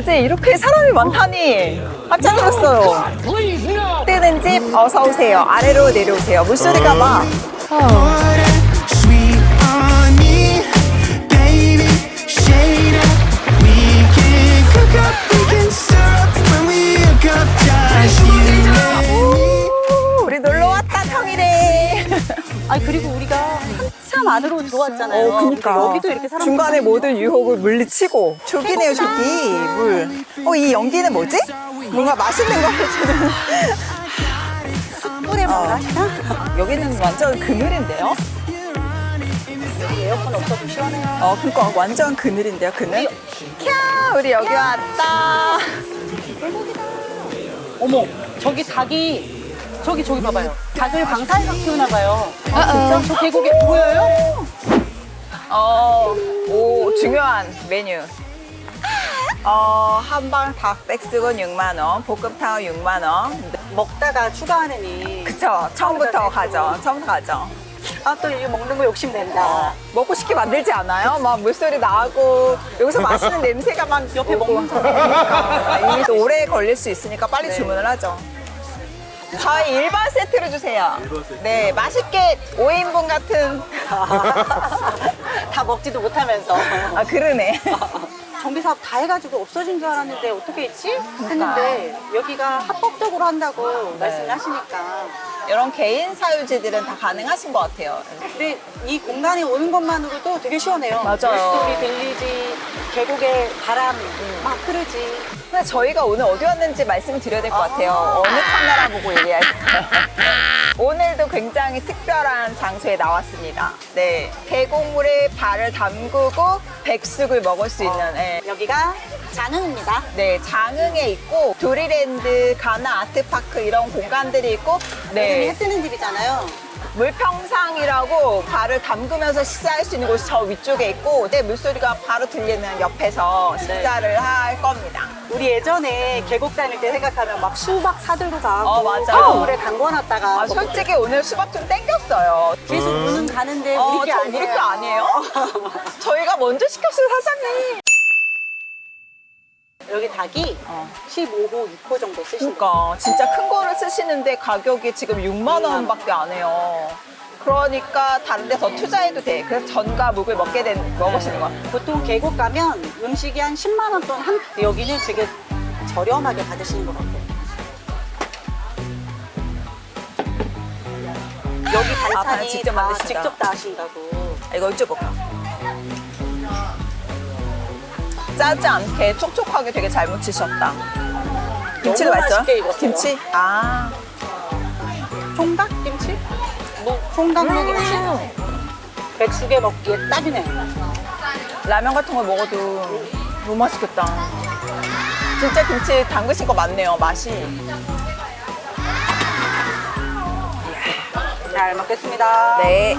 이제 이렇게 사람이 많다니 깜짝 놀랐어요. 뜨는 집 어서 오세요. 아래로 내려오세요. 물소리가 막 Sweet 안으로 들어왔잖아요. 어, 그니까. 근데 여기도 이렇게 사람 중간에 모든 유혹을 물리치고 조기네요, 조기. 물. 어, 이 연기는 뭐지? 뭔가 맛있는 거 해주는. 숯불에 먹으라 하시나? 여기는 완전 그늘인데요? 에어컨 없어도 시원해요. 어, 그니까 완전 그늘인데요, 그늘? 캬, 우리 여기 왔다. 어머, 저기 닭이 저기 저기 봐봐요. 닭을 방사에서 키우나 봐요. 아, 진짜 저 계곡에 보여요? 어, 오, 중요한 메뉴. 어, 한방 닭 백숙은 6만원, 볶음탕은 6만원. 먹다가 추가하느니. 그쵸, 처음부터 가죠. 처음부터 가죠. 아 또 이거 먹는 거 욕심 낸다. 먹고 싶게 만들지 않아요? 막 물소리 나고, 여기서 맛있는 냄새가 막 옆에 오고. 먹는. 이미 또 오래 걸릴 수 있으니까 빨리 네. 주문을 하죠. 저희 일반 세트로 주세요. 네, 맛있게 5인분 같은. 다 먹지도 못하면서. 아, 그러네. 정비 사업 다 해가지고 없어진 줄 알았는데 어떻게 했지? 했는데 여기가 합법적으로 한다고 말씀을 하시니까. 이런 개인 사유지들은 다 가능하신 것 같아요. 근데 이 공간에 오는 것만으로도 되게 시원해요. 맞아요. 물소리 들리지, 계곡에 바람 막 흐르지. 근데 저희가 오늘 어디 왔는지 말씀을 드려야 될 것 같아요. 어느 카메라 보고 얘기할까요? 오늘도 굉장히 특별한 장소에 나왔습니다. 네. 계곡물에 발을 담그고 백숙을 먹을 수 있는, 예. 여기가 장흥입니다. 네, 장흥에 있고, 도리랜드, 가나 아트파크 이런 공간들이 있고, 여기 네. 해 뜨는 집이잖아요. 물평상이라고 발을 담그면서 식사할 수 있는 곳이 저 위쪽에 있고, 네, 물소리가 바로 들리는 옆에서 식사를 할 겁니다. 우리 예전에 계곡 다닐 때 생각하면 막 수박 사들고 가고 어, 맞아요. 계곡물에 담궈놨다가 아, 뭐 솔직히 오늘 수박 좀 땡겼어요. 계속 물은 가는데 어, 우리 게 저 아니에요. 우리 아니에요? 저희가 먼저 시켰어요, 사장님. 여기 닭이 어. 15호, 6호 정도 쓰신대요. 그러니까 진짜 큰 거를 쓰시는데 가격이 지금 6만 원밖에 안 해요. 그러니까 다른 데 더 투자해도 돼. 그래서 전과 묵을 먹게 된 먹으시는 거야. 보통 계곡 가면 음식이 한 10만 원 돈 한, 여기는 되게 저렴하게 받으시는 것 같아요. 여기 아, 반찬이 반찬 직접 다 만드신다. 직접 다 하신다고. 아, 이거 여쭤볼까? 짜지 않게 촉촉하게 되게 잘 무치셨다. 김치도 맛있어요? 맛있게 익었어요. 김치? 아. 총각 김치? 뭐 총각 김치? 백숙에 먹기에 딱이네. 라면 같은 걸 먹어도 너무 맛있겠다. 진짜 김치 담그신 거 맞네요, 맛이. 잘 먹겠습니다. 네.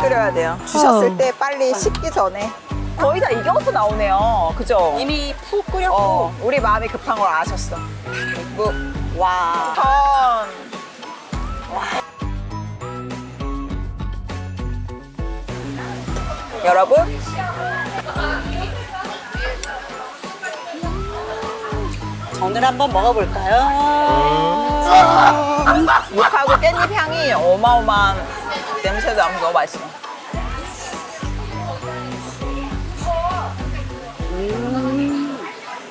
끓여야 돼요. 주셨을 때 빨리 식기 전에. 거의 다 익어서 나오네요. 그죠? 이미 푹 끓였고 어, 우리 마음이 급한 걸 아셨어. 무, 와 턴. 여러분, 전을 한번 먹어볼까요? 육하고 깻잎 향이 어마어마한 냄새도 나고 너무 맛있어.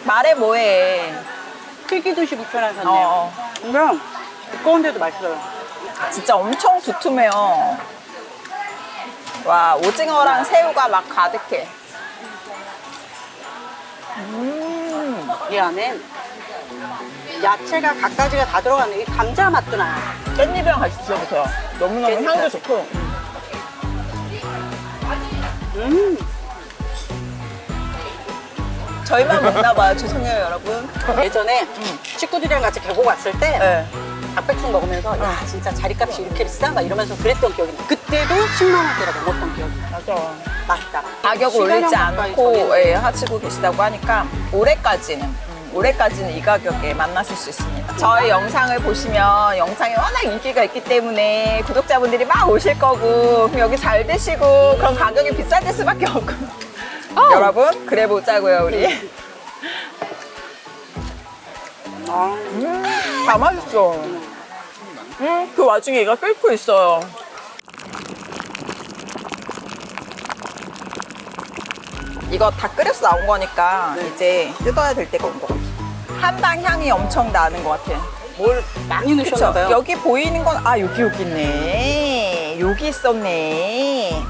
말해 뭐해. 튀기듯이 불편하셨네요. 어, 근데 두꺼운데도 맛있어요. 진짜 엄청 두툼해요. 와, 오징어랑 새우가 막 가득해. 음, 이 안에 야채가 각가지가 다 들어가는 이 감자 맛도 나요. 깻잎이랑 같이 드셔보세요. 너무너무. 향도 좋고. 음, 저희만 먹나 봐요. 죄송해요, 여러분. 예전에 친구들이랑 같이 계곡 왔을 때 네. 닭백숙 먹으면서 야 진짜 자리값이 이렇게 비싸? 막 이러면서 그랬던 기억이 나. 그때도 10만 원대가 넘었던 기억이 나. 맞아. 맛있다. 가격을 올리지 가까이 않고. 예, 하시고 계시다고 하니까 올해까지는 음, 올해까지는 이 가격에 만나실 수 있습니다. 저희 영상을 보시면 영상이 워낙 인기가 있기 때문에 구독자분들이 막 오실 거고 그럼 여기 잘 드시고 그럼 가격이 비싸질 수밖에 없고 여러분 그래 보자고요 우리. 음, 다 맛있어. 음, 그 와중에 얘가 끓고 있어요. 이거 다 끓여서 나온 거니까 이제 뜯어야 될 때가 온 것 같아. 한방 향이 엄청 나는 것 같아. 뭘 많이 그쵸? 넣으셨나봐요. 여기 보이는 건, 아, 여기, 여기 있네. 여기 있었네.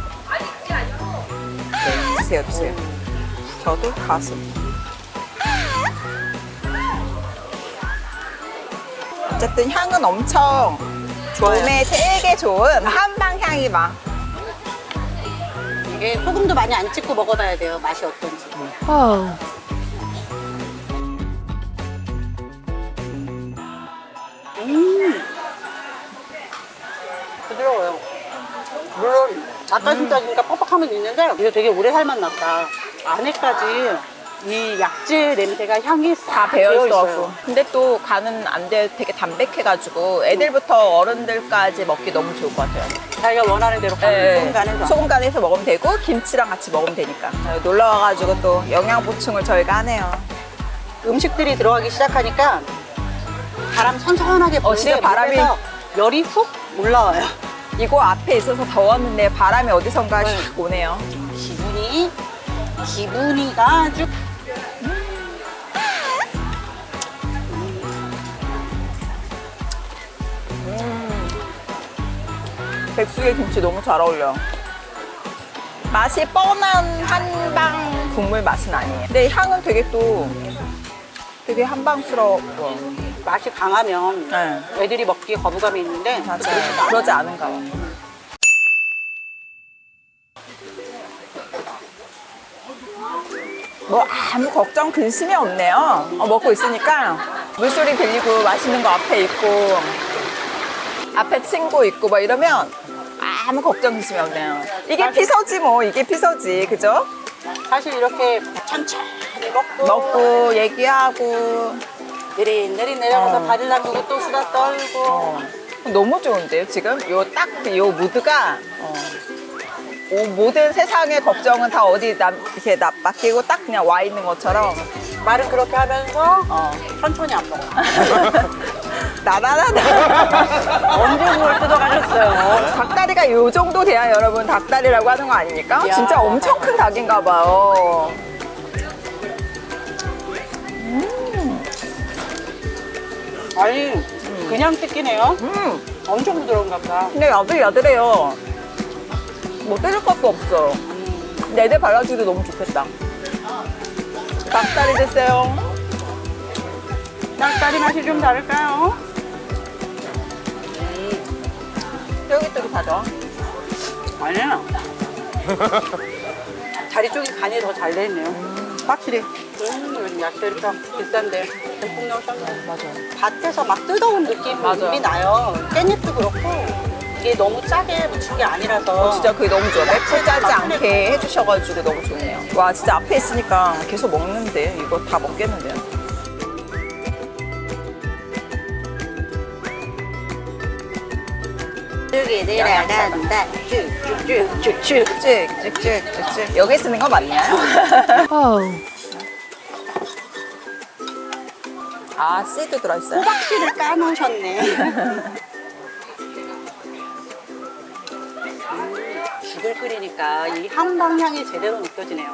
네, 드세요, 드세요. 저도 가수. 어쨌든 향은 엄청 좋아요. 몸에 되게 좋은 한방 향이 막. 이게 소금도 많이 안 찍고 먹어봐야 돼요. 맛이 어떤지. 음. 닭가슴살이니까 뻑뻑함은 있는데 이거 되게 오래 삶았나보다. 안에까지 이 약재 냄새가 향이 다싹 배어 배어 있어갖고. 있어요. 근데 또 간은 안 돼, 되게 담백해가지고 애들부터 어른들까지 먹기 너무 좋을 것 같아요. 자기가 원하는 대로 가는 네, 소금 간해서. 소금 간해서 먹으면 되고 김치랑 같이 먹으면 되니까. 네, 놀러 와가지고 또 영양 보충을 저희가 하네요. 음식들이 들어가기 시작하니까 바람 선선하게 부는데 어, 진짜 바람이- 열이 훅 올라와요. 이거 앞에 있어서 더웠는데 바람이 어디선가 네. 샥 오네요. 기분이 기분이가 아주 백숙에 김치 너무 잘 어울려. 맛이 뻔한 한방 국물 맛은 아니에요. 근데 향은 되게 또 되게 한방스러워. 맛이 강하면 네. 애들이 먹기에 거부감이 있는데 맞아요. 그러지 않은가 봐. 뭐 아무 걱정 근심이 없네요. 어, 먹고 있으니까 물소리 들리고 맛있는 거 앞에 있고 앞에 친구 있고 막 이러면 아무 걱정 근심이 없네요. 이게 피서지 뭐 이게 피서지 그죠? 사실 이렇게 천천히 먹고, 먹고 얘기하고 느릿느릿 내려가서 어. 바늘 담그고 또 수다 떨고 어, 너무 좋은데요, 지금? 요 딱, 요 무드가, 어, 오, 모든 세상의 걱정은 다 어디 남, 이렇게 나, 맡기고 딱 그냥 와 있는 것처럼, 말은 그렇게 하면서 어. 천천히 안 먹어. 나나나나. 언제 그걸 뜯어가셨어요? 닭다리가 요 정도 돼야 여러분 닭다리라고 하는 거 아닙니까? 이야. 진짜 엄청 큰 닭인가 봐요. 아니 그냥 뜯기네요. 음, 엄청 부드러운가 보다. 근데 야들야들해요. 뭐 뜯을 것도 없어. 근데 애들 발라주기도 너무 좋겠다. 닭다리 드세요. 닭다리 맛이 좀 다를까요? 쫄깃쫄깃하죠? 아니야. 다리 쪽이 간이 더 잘 돼 있네요. 확실히. 음, 요즘 야채가 비싼데 듬뿍 넣으셨네. 맞아요. 밭에서 막 뜯어온 느낌이 맞아요. 나요. 깻잎도 그렇고 이게 너무 짜게 묻힌 게 아니라서 진짜 그게 너무 좋아. 맵고 짜지 막 않게 해주셔가지고 너무 좋네요. 와, 진짜 앞에 있으니까 계속 먹는데 이거 다 먹겠는데요? 쭉이 내려간다. 쭉쭉쭉쭉쭉. 쭉쭉쭉쭉쭉. 여기 쓰는 거 맞나요? 아, 씨도 들어있어요? 호박씨를 까놓으셨네. 죽을 끓이니까 이 한방 향이 제대로 느껴지네요.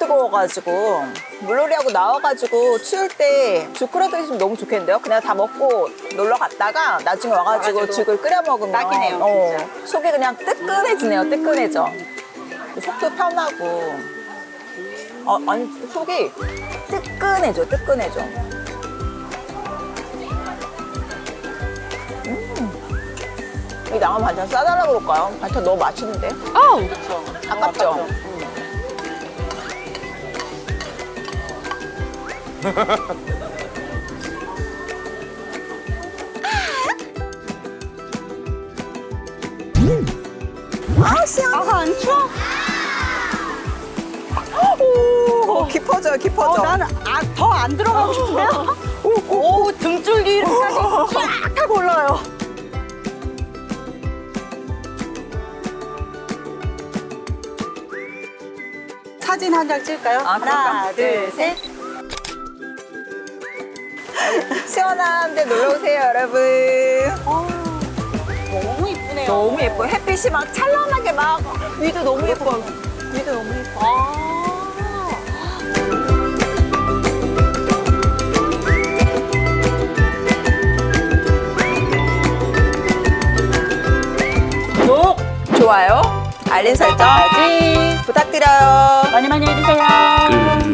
뜨거워가지고 물놀이하고 나와가지고 추울 때 죽 끓여 드시면 너무 좋겠는데요? 그냥 다 먹고 놀러 갔다가 나중에 와가지고 와가지고 죽을 끓여 먹으면 딱이네요, 어, 진짜. 속이 그냥 뜨끈해지네요 뜨끈해져 속도 편하고 어, 아니 속이 뜨끈해져 뜨끈해져 음. 이 남은 반찬 싸달라고 그럴까요? 반찬 너무 맛있는데? 그렇죠. 아깝죠? 아, 시원. 아, 안 추워? 오, 깊어져요, 깊어져. 어, 나는 안더안 들어가고 싶으세요? 오, 오, 등줄기 이렇게까지 쫙 하고 올라와요. 사진 한 장 찍을까요? 아, 하나, 그럴까? 둘, 셋. 시원한 데 놀러 오세요, 여러분. 어, 너무 이쁘네요. 너무 예뻐요. 햇빛이 막 찬란하게 막 위도 너무 예뻐요. 위도 너무 예뻐. 아. 구독, 좋아요, 알림 설정까지 부탁드려요. 많이 많이 해주세요.